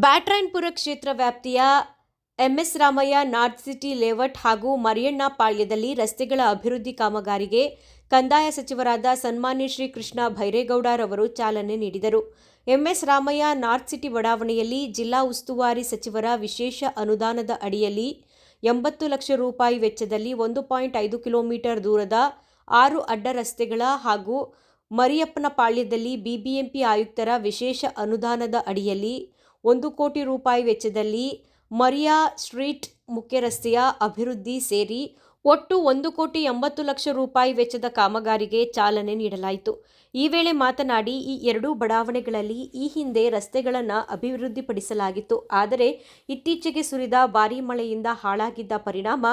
ಬ್ಯಾಟ್ರಾಯನ್ಪುರ ಕ್ಷೇತ್ರ ವ್ಯಾಪ್ತಿಯ MS Ramaiah north city layout ಹಾಗೂ ಮರಿಯಣ್ಣ ಪಾಳ್ಯದಲ್ಲಿ ರಸ್ತೆಗಳ ಅಭಿವೃದ್ಧಿ ಕಾಮಗಾರಿಗೆ ಕಂದಾಯ ಸಚಿವರಾದ ಸನ್ಮಾನ್ಯ ಶ್ರೀ ಕೃಷ್ಣ ಭೈರೇಗೌಡರವರು ಚಾಲನೆ ನೀಡಿದರು. ಎಂಎಸ್ ರಾಮಯ್ಯ ನಾರ್ತ್ ಸಿಟಿ ಬಡಾವಣೆಯಲ್ಲಿ ಜಿಲ್ಲಾ ಉಸ್ತುವಾರಿ ಸಚಿವರ ವಿಶೇಷ ಅನುದಾನದ ಅಡಿಯಲ್ಲಿ ಎಂಬತ್ತು ಲಕ್ಷ ರೂಪಾಯಿ ವೆಚ್ಚದಲ್ಲಿ ಒಂದು ಪಾಯಿಂಟ್ ಐದು ಕಿಲೋಮೀಟರ್ ದೂರದ ಆರು ಅಡ್ಡ ರಸ್ತೆಗಳ ಹಾಗೂ ಮರಿಯಪ್ಪನ ಪಾಳ್ಯದಲ್ಲಿ ಬಿಬಿಎಂಪಿ ಆಯುಕ್ತರ ವಿಶೇಷ ಅನುದಾನದ ಅಡಿಯಲ್ಲಿ ಒಂದು ಕೋಟಿ ರೂಪಾಯಿ ವೆಚ್ಚದಲ್ಲಿ ಮರಿಯಾ ಸ್ಟ್ರೀಟ್ ಮುಖ್ಯ ರಸ್ತೆಯ ಅಭಿವೃದ್ಧಿ ಸೇರಿ ಒಟ್ಟು ಒಂದು ಕೋಟಿ ಎಂಬತ್ತು ಲಕ್ಷ ರೂಪಾಯಿ ವೆಚ್ಚದ ಕಾಮಗಾರಿಗೆ ಚಾಲನೆ ನೀಡಲಾಯಿತು. ಈ ವೇಳೆ ಮಾತನಾಡಿ, ಈ ಎರಡೂ ಬಡಾವಣೆಗಳಲ್ಲಿ ಈ ಹಿಂದೆ ರಸ್ತೆಗಳನ್ನು ಅಭಿವೃದ್ಧಿಪಡಿಸಲಾಗಿತ್ತು. ಆದರೆ ಇತ್ತೀಚೆಗೆ ಸುರಿದ ಭಾರೀ ಮಳೆಯಿಂದ ಹಾಳಾಗಿದ್ದ ಪರಿಣಾಮ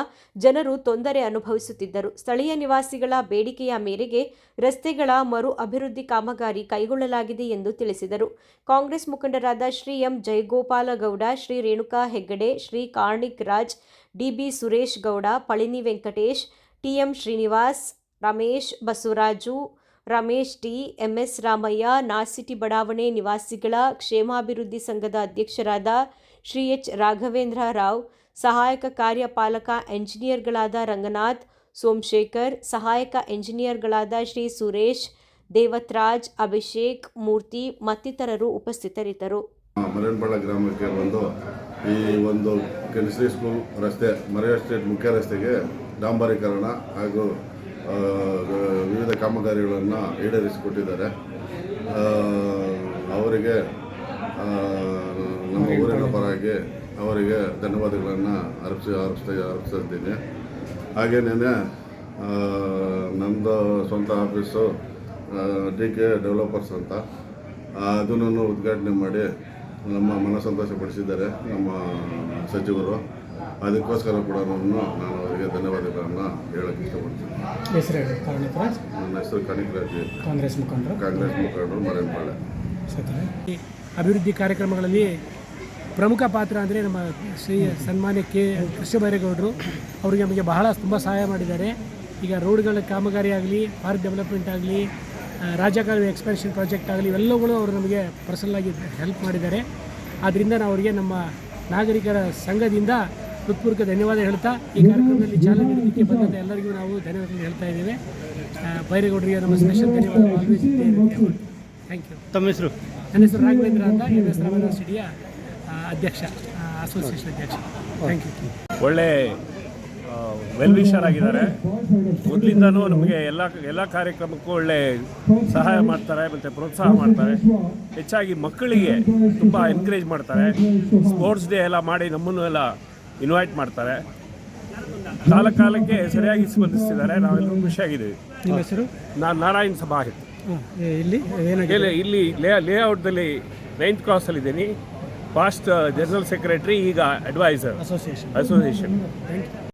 ಜನರು ತೊಂದರೆ ಅನುಭವಿಸುತ್ತಿದ್ದರು. ಸ್ಥಳೀಯ ನಿವಾಸಿಗಳ ಬೇಡಿಕೆಯ ಮೇರೆಗೆ ರಸ್ತೆಗಳ ಮರು ಅಭಿವೃದ್ಧಿ ಕಾಮಗಾರಿ ಕೈಗೊಳ್ಳಲಾಗಿದೆ ಎಂದು ತಿಳಿಸಿದರು. ಕಾಂಗ್ರೆಸ್ ಮುಖಂಡರಾದ Shri M Jayagopalagowda, Shri Renuka Heggade, Shri Karnik Raj DB Suresh Gowda, Palani Venkatesh, TM Srinivas, Ramesh Basavaraju, Ramesh T MS Ramaiah north city ಬಡಾವಣೆ ನಿವಾಸಿಗಳ, ಕ್ಷೇಮಾಭಿವೃದ್ಧಿ ಸಂಘದ ಅಧ್ಯಕ್ಷರಾದ ಶ್ರೀ ಎಚ್ ರಾಘವೇಂದ್ರ ರಾವ್, ಸಹಾಯಕ ಕಾರ್ಯಪಾಲಕ ಎಂಜಿನಿಯರ್ಗಳಾದ ರಂಗನಾಥ್ ಸೋಮಶೇಖರ್, ಸಹಾಯಕ ಎಂಜಿನಿಯರ್ಗಳಾದ ಶ್ರೀ ಸುರೇಶ್, ದೇವತ್ರಾಜ್, ಅಭಿಷೇಕ್, ಮೂರ್ತಿ ಮತ್ತಿತರರು ಉಪಸ್ಥಿತರಿದ್ದರು. ಮರೇನ್ಬಾಳ ಗ್ರಾಮಕ್ಕೆ ಬಂದು ಈ ಒಂದು ಕೆಮಿಸ್ಟ್ರಿ ಸ್ಕೂಲ್ ರಸ್ತೆ ಮರೆಯ ಸ್ಟೇಟ್ ಮುಖ್ಯ ರಸ್ತೆಗೆ ಡಾಂಬರೀಕರಣ ಹಾಗೂ ವಿವಿಧ ಕಾಮಗಾರಿಗಳನ್ನು ಈಡೇರಿಸಿಕೊಟ್ಟಿದ್ದಾರೆ. ಅವರಿಗೆ ನಮ್ಮ ಊರಿನ ಪರವಾಗಿ ಅವರಿಗೆ ಧನ್ಯವಾದಗಳನ್ನು ಅರ್ಪಿಸಿ ಅರ್ಪಿಸ್ತಾ ಅರ್ಪಿಸಿದ್ದೀನಿ ಹಾಗೇನೇ ನಮ್ಮದು ಸ್ವಂತ ಆಫೀಸು ಡಿ ಕೆ ಡೆವಲಪರ್ಸ್ ಅಂತ. ಅದನ್ನು ಉದ್ಘಾಟನೆ ಮಾಡಿ ನಮ್ಮ ಮನ ಸಂತೋಷಪಡಿಸಿದ್ದಾರೆ ನಮ್ಮ ಸಚಿವರು. ಅದಕ್ಕೋಸ್ಕರ ಕೂಡ ನಾನು ನಾನು ಅವರಿಗೆ ಧನ್ಯವಾದಗಳನ್ನು ಹೇಳಕ್ಕೆ ಇಷ್ಟಪಡ್ತೀನಿ. ಹೆಸರು ಹೇಳಿ ಕಾರಣರಾಜ್ ನನ್ನ ಹೆಸರು ಕಣಿಕರಾಜ್ ಕಾಂಗ್ರೆಸ್ ಮುಖಂಡರು? ಕಾಂಗ್ರೆಸ್ ಮುಖಂಡರು ಮರೇನ್ಪಾಳೆ ಸತ್ಯ ಈ ಅಭಿವೃದ್ಧಿ ಕಾರ್ಯಕ್ರಮಗಳಲ್ಲಿ ಪ್ರಮುಖ ಪಾತ್ರ ಅಂದರೆ ನಮ್ಮ ಶ್ರೀ ಸನ್ಮಾನ್ಯ ಕೆ ಕೃಷ್ಣಬೈರೇಗೌಡರು ಅವರಿಗೆ ನಮಗೆ ಬಹಳ ತುಂಬ ಸಹಾಯ ಮಾಡಿದ್ದಾರೆ. ಈಗ ರೋಡ್ಗಳ ಕಾಮಗಾರಿ ಆಗಲಿ ಪಾರ್ಕ್ ಡೆವಲಪ್ಮೆಂಟ್ ಆಗಲಿ ರಾಜಕಾಲುವೆ ಎಕ್ಸ್ಪೆನ್ಷನ್ ಪ್ರಾಜೆಕ್ಟ್ ಆಗಲಿ ಇವೆಲ್ಲವುಗಳು ಅವರು ನಮಗೆ ಪರ್ಸನಲಾಗಿ ಹೆಲ್ಪ್ ಮಾಡಿದ್ದಾರೆ. ಆದ್ದರಿಂದ ನಾವು ಅವರಿಗೆ ನಮ್ಮ ನಾಗರಿಕರ ಸಂಘದಿಂದ ಹೃತ್ಪೂರ್ವಕ ಧನ್ಯವಾದ ಹೇಳ್ತಾ ಈ ಕಾರ್ಯಕ್ರಮದಲ್ಲಿ ಚಾಲನೆ ನೀಡಲಿಕ್ಕೆ ಬಂದಂಥ ಎಲ್ಲರಿಗೂ ನಾವು ಧನ್ಯವಾದಗಳು ಹೇಳ್ತಾ ಇದ್ದೇವೆ. ಬೈರೇಗೌಡರಿಗೆ ನಮ್ಮ ಸ್ಪೆಷಲ್ ಧನ್ಯವಾದ ಥ್ಯಾಂಕ್ ಯು ತಮ್ಮ ಹೆಸರು? ನನ್ನ ಹೆಸರು ರಾಘವೇಂದ್ರ ಅಂತ ಎಂ ಎಸ್ ರಾಮಯ್ಯ ಯೂನಿವರ್ಸಿಟಿಯ ಅಧ್ಯಕ್ಷ ಅಸೋಸಿಯೇಷನ್ ಅಧ್ಯಕ್ಷ. ಥ್ಯಾಂಕ್ ಯು ಒಳ್ಳೆ ವೆಲ್ ವಿಷರ್ ಆಗಿದ್ದಾರೆ. ಮೊದಲಿಂದನೂ ನಮಗೆ ಎಲ್ಲ ಎಲ್ಲ ಕಾರ್ಯಕ್ರಮಕ್ಕೂ ಒಳ್ಳೆ ಸಹಾಯ ಮಾಡ್ತಾರೆ ಮತ್ತು ಪ್ರೋತ್ಸಾಹ ಮಾಡ್ತಾರೆ. ಹೆಚ್ಚಾಗಿ ಮಕ್ಕಳಿಗೆ ತುಂಬ ಎನ್ಕರೇಜ್ ಮಾಡ್ತಾರೆ. ಸ್ಪೋರ್ಟ್ಸ್ ಡೇ ಎಲ್ಲ ಮಾಡಿ ನಮ್ಮನ್ನು ಎಲ್ಲ ಇನ್ವೈಟ್ ಮಾಡ್ತಾರೆ. ಕಾಲ ಕಾಲಕ್ಕೆ ಸರಿಯಾಗಿ ಸ್ಪಂದಿಸ್ತಿದ್ದಾರೆ. ನಾವೆಲ್ಲರೂ ಖುಷಿಯಾಗಿದ್ದೀವಿ. ನಿಮ್ಮ ಹೆಸರು? ನಾನು ನಾರಾಯಣ್ ಸಭಾ ಇಲ್ಲಿ ಏನಾಗಿದೆ? ಇಲ್ಲಿ ಲೇ ಲೇಔಟ್ದಲ್ಲಿ ನೈನ್ತ್ ಕ್ರಾಸಲ್ಲಿದ್ದೀನಿ ಫಾಸ್ಟ್ ಜನರಲ್ ಸೆಕ್ರೆಟರಿ ಈಗ ಅಡ್ವೈಸರ್ ಅಸೋಸಿಯೇಷನ್ ಅಸೋಸಿಯೇಷನ್